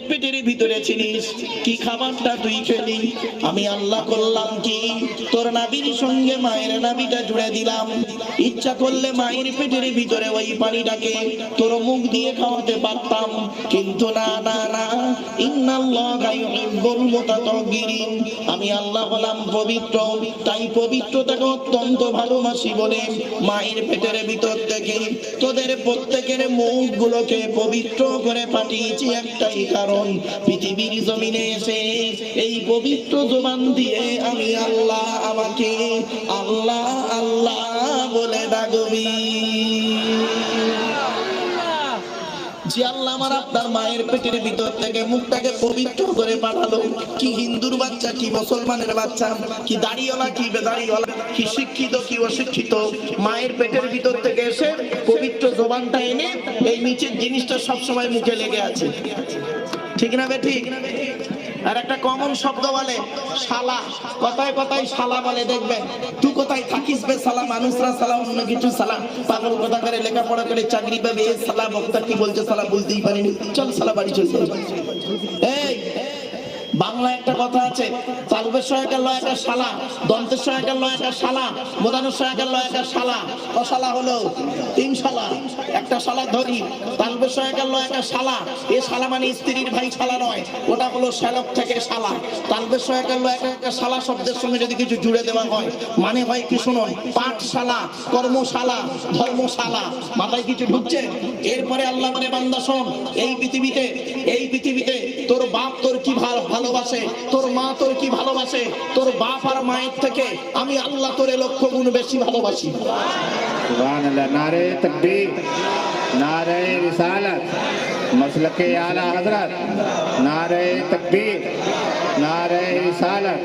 পেটের ভিতরে কি খাবারটা তুই খেলি? আমি আল্লাহ করলাম কি? তোর নাবির সঙ্গে মায়ের নাবিটা জুড়ে দিলাম। ইচ্ছা করলে মায়ের পেটের ভিতরে ওই পানিটাকে তোর মুখ দিয়ে খাওয়াতে পারতাম। কিন্তু না না না। আমি আল্লাহ হলাম পবিত্র। তাই পবিত্রতাকে অত্যন্ত ভালোবাসি বলে মায়ের পেটের ভিতর থেকে তোদের প্রত্যেকের মুখগুলোকে পবিত্র করে পাঠিয়েছি একটাই কারণ পৃথিবীর জমিনে এসে এই পবিত্র জবান দিয়ে আমি আল্লাহ আমাকে আল্লাহ আল্লাহ বলে ডাকবি। যে আল্লাহ আমার আপনার মায়ের পেটের ভিতর থেকে মুখটাকে পবিত্র করে পাঠালো। কি হিন্দুর বাচ্চা, কি মুসলমানের বাচ্চা, কি দাড়িওয়ালা, কি বেদাড়িওয়ালা, কি শিক্ষিত, কি অশিক্ষিত। মায়ের পেটের ভিতর থেকে এসে পবিত্র জোবানটা এনে এই নিচের জিনিসটা সবসময় মুখে লেগে আছে। ঠিক না বে ঠিক? আর একটা কমন শব্দ বলে, শালা। কথায় কথায় শালা বলে দেখবেন তুই কোথায় থাকিস বে শালা? মানুষরা শালা, অন্য কিছু শালা। পাগল কথা করে লেখাপড়া করে চাকরি পাবে, এ শালা, বক্তা কি বলছে শালা বলতেই পারিনি। চল শালা, বাড়ি চলছে চল। এই বাংলা একটা কথা আছে তালবের সহায়কার শালা, দন্তের সহায়কার লয় একটা শালা, মোদানের সহায়কার লয় একটা শালা অশালা হলো? তিন শালা। একটা শালা ধরি তালবের শালা। এ শালা মানে স্ত্রীর ভাই শালা নয়, ওটা হলো শ্যালক থেকে শালা। তালবের শালা শব্দের সঙ্গে যদি কিছু জুড়ে দেওয়া হয় মানে হয় কি শুনুন পাঠশালা কর্মশালা, ধর্মশালা। মাথায় কিছু ঢুকছে? এরপরে আল্লাহ মানে বান্দা শোন, এই পৃথিবীতে এই পৃথিবীতে তোর বাপ তোর কি ভালো ভালোবাসে তোর মা তোর কি ভালোবাসে তোর বাপ আর মায়ের থেকে আমি আল্লাহ তোরে লক্ষ গুণ বেশি ভালোবাসি নারে তকবীর নারে রিসালাত مسلک اعلیٰ حضرت نعرہ تکبیر نعرہ رسالت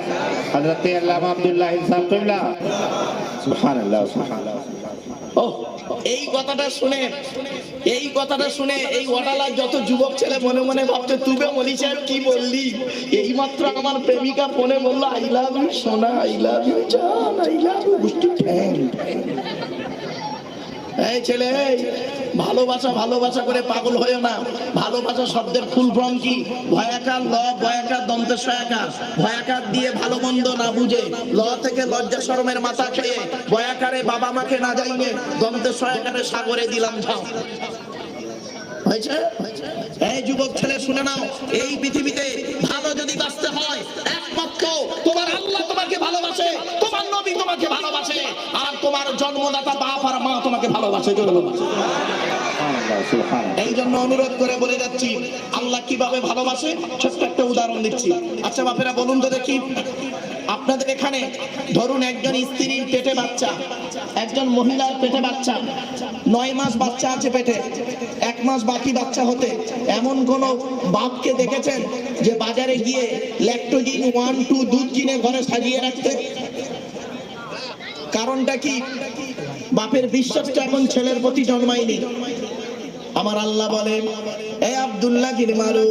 حضرت علامہ عبداللہ صاحب قبلہ سبحان اللہ سبحان اللہ ও এই কথাটা শুনে, এই কথাটা শুনে এই ওয়াটালার যত যুবক ছেলে মনে মনে ভাবছে, তুবে মলি সাহেব, কি বললি? এই মাত্র আমার প্রেমিকা ফোনে বলল আই লাভ ইউ সোনা আই লাভ ইউ জান আই লাভ ইউ গুষ্টি ঠ্যাং এই ছেলে ভালোবাসা ভালোবাসা করে পাগল হয়েও না। ভালোবাসা শব্দের ফুল ফর্ম কি? ভয়াকার ল, ভয়াকার দন্ত সয়াকার। ভয়াকার দিয়ে ভালো মন্দ না বুঝে, ল থেকে লজ্জা শরমের মাথা খেয়ে, ভয়াকারে বাবা মাকে না যাইয়ে দন্তে সয়াকারে সাগরে দিলাম ঝাও এই যুবক ছেলে শুনে নাও এই পৃথিবীতে ভালো যদি বাঁচতে হয় একমাত্র তোমার আল্লাহ তোমাকে ভালোবাসে তোমার নবী তোমাকে ভালোবাসে আর তোমার জন্মদাতা বাপ আর মা তোমাকে ভালোবাসে এই জন্য অনুরোধ করে বলে যাচ্ছি আল্লাহ কীভাবে ভালোবাসে? ছোট্ট একটা উদাহরণ দিচ্ছি। আচ্ছা বাপেরা বলুন তো দেখি। আপনাদের এখানে ধরুন একজন স্ত্রীর পেটে বাচ্চা, একজন মহিলার পেটে বাচ্চা, নয় মাস বাচ্চা আছে পেটে, এক মাস বাকি বাচ্চা হতে, এমন কোন বাপকে দেখেছেন যে বাজারে গিয়ে ল্যাক্টোজিন ওয়ান, টু দুধ কিনে ঘরে সাজিয়ে রাখতে? কারণটা কি? বাপের বিশ্বাসটা এখন ছেলের প্রতি জন্মায়নি। আমার আল্লাহ বলে এ আব্দুল্লাহ মারু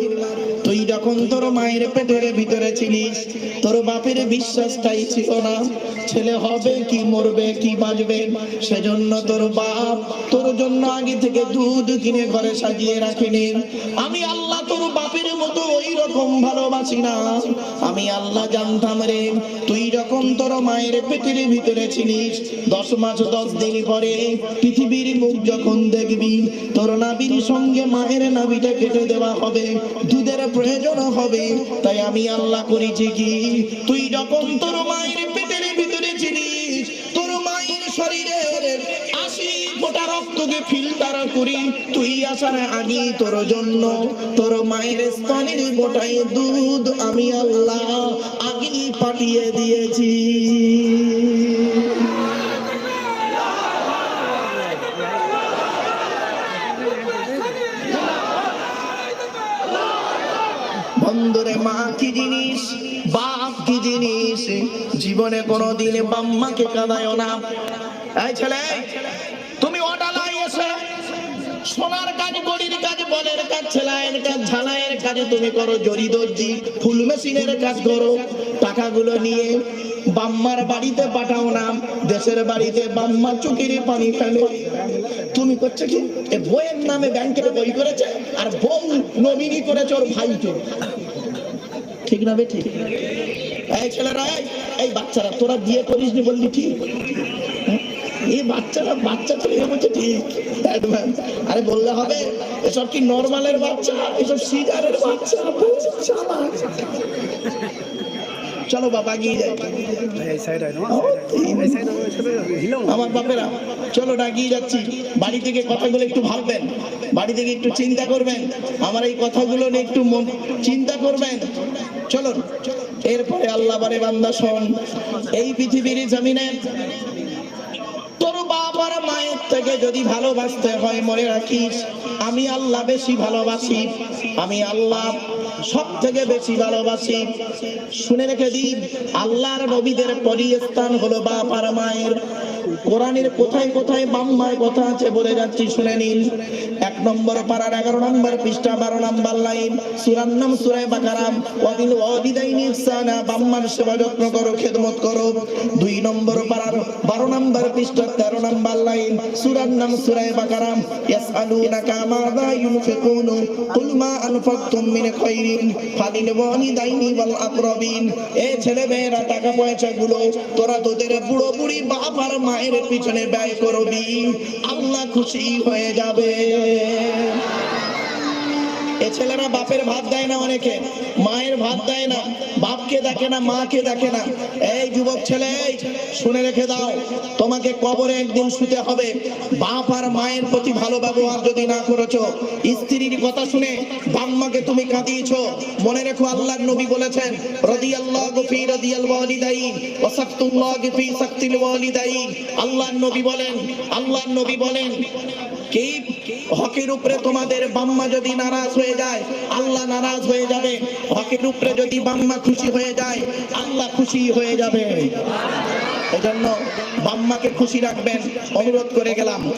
তুই যখন তোর মায়ের পেটের ভিতরে ছিলিস তোর বাপের বিশ্বাসটাই ছিল না। ছেলে হবে কি মরবে, কি বাঁচবে? সেজন্য তোর বাপ তোর জন্য আগে থেকে দুধ কিনে ঘরে সাজিয়ে রাখেনি। আমি আল্লাহ তোর বাপের মতো ওই রকম ভালোবাসি না। আমি আল্লাহ জানতাম রে, তুই যখন তোর মায়ের পেটের ভিতরে ছিলিস, দশ মাস দশ দিন পরে পৃথিবীর মুখ যখন দেখবি, তোর নাবির সঙ্গে মায়ের নাবিটা কেটে দেওয়া হবে, দুধের প্রয়োজন হবে। তাই আমি আল্লাহ করেছি কি? তুই যখন তোর মায়ের পেটের ভিতরে ছিলিস, তোর মায়ের শরীরের আশি ফোটা রক্তকে ফিল্টার করি, তুই আসার আগে তোর জন্য তোর মায়ের স্তনের গোটায় দুধ আমি আল্লাহ আগে পাঠিয়ে দিয়েছি। বন্ধুরে মা কি জিনিস? বাপ কি জিনিস? জীবনে কোনোদিন বাম্মাকে কাঁদায় না। এই ছেলে, তুমি অডালাই এসে। সোনার কাজ, গড়ির কাজ, বলের কাজ ছেলাইয়ের কাজ, ঝালাইয়ের কাজে তুমি করো জরি দর্জি, ফুল মেশিনের কাজ করো। টাকাগুলো নিয়ে বাম্মার বাড়িতে পাঠাও না। দেশের বাড়িতে বাম্মা চুকির পানি ফেলে। তুমি করছ কি? বইয়ের নামে ব্যাংকের বই করেছে? আর বউ নমিনি করেছে ওর ভাইকে। ঠিক না বেঠিক এই ছেলেরা এই, বাচ্চারা তোরা বিয়ে করিস নি বললি ঠিক হ্যাঁ? এই বাচ্চারা বাচ্চা ছেলে বলছে ঠিক একদম। আরে বললে হবে এসব কি নর্মালের বাচ্চা এসব সিজারের বাচ্চা। চলো বাবা গিয়ে যাই। আমার বাপেরা চলো না গিয়ে যাচ্ছি। বাড়ি থেকে কথাগুলো একটু ভাববেন। বাড়ি থেকে একটু চিন্তা করবেন। আমার এই কথাগুলো নিয়ে একটু মন- চিন্তা করবেন। চলো এরপরে আল্লাহ বারে বান্দা শোন। এই পৃথিবীর জমিনে তোর বাবার মায়ের থেকে যদি ভালোবাসতে হয় মনে রাখিস আমি আল্লাহ বেশি ভালোবাসি। আমি আল্লাহ সব থেকে বেশি ভালোবাসি। শুনে রেখে দিন আল্লাহর নবীদের পরিস্থান হলো বাপ আর মায়ের কোরআনের কোথায় কোথায় বাম্মার কথা আছে বলে যাচ্ছি, শুনে নিন। এক নম্বর পাড়ার এগারো নম্বর পৃষ্ঠা, বারো নম্বর লাইন। সুরার নাম সুরায় বাকারাম ওয়াদিন ওয়াদিদাইনি ইহসানা বাম্মার সেবা যত্ন করো, খেদমত করো। দুই নম্বর পাড়ার বারো নম্বর পৃষ্ঠা, তেরো নম্বর লাইন। সুরার নাম সুরায় বাকারাম ইয়াসআলুনাকা মাযা ইউনফিকুন, কুল মা আনফাকতুম মিন খাইরিন। ফালিল ওয়ালিদাইনি ওয়াল আকরাবিন। এ ছেলে মেয়েরা টাকা পয়সা গুলো তোরা তোদের বুড়ো বুড়ি বাপ আর মায়ের পিছনে ব্যয় করবি আল্লাহ খুশি হয়ে যাবে। এ ছেলেরা বাপের ভাত দেয় না অনেকে, মায়ের ভাত দেয় না, বাপকে দেখে না, মাকে দেখে না। এই যুবক ছেলে শুনে রেখে দাও, তোমাকে কবরে একদিন শুতে হবে। বাপ আর মায়ের প্রতি ভালো ব্যবহার যদি না করেছ, স্ত্রীর কথা শুনে বাম্মাকে তুমি কাঁদিয়েছ। মনে রেখো আল্লাহর নবী বলেছেন, রাদিয়াল্লাহু ফি রাদিয়াল ওয়ালিদাইন, ওয়া সাকতুল্লাহি ফি সাকতিল ওয়ালিদাইন। আল্লাহর নবী বলেন, আল্লাহর নবী বলেন কি? হকের উপরে তোমাদের বাম্মা যদি নারাজ হয়ে যায়, আল্লাহ নারাজ হয়ে যাবে। হকের উপরে যদি বাম্মা খুশি হয়ে যায়, আল্লাহ খুশি হয়ে যাবে। এজন্য বাম্মাকে খুশি রাখবেন। অনুরোধ করে গেলাম।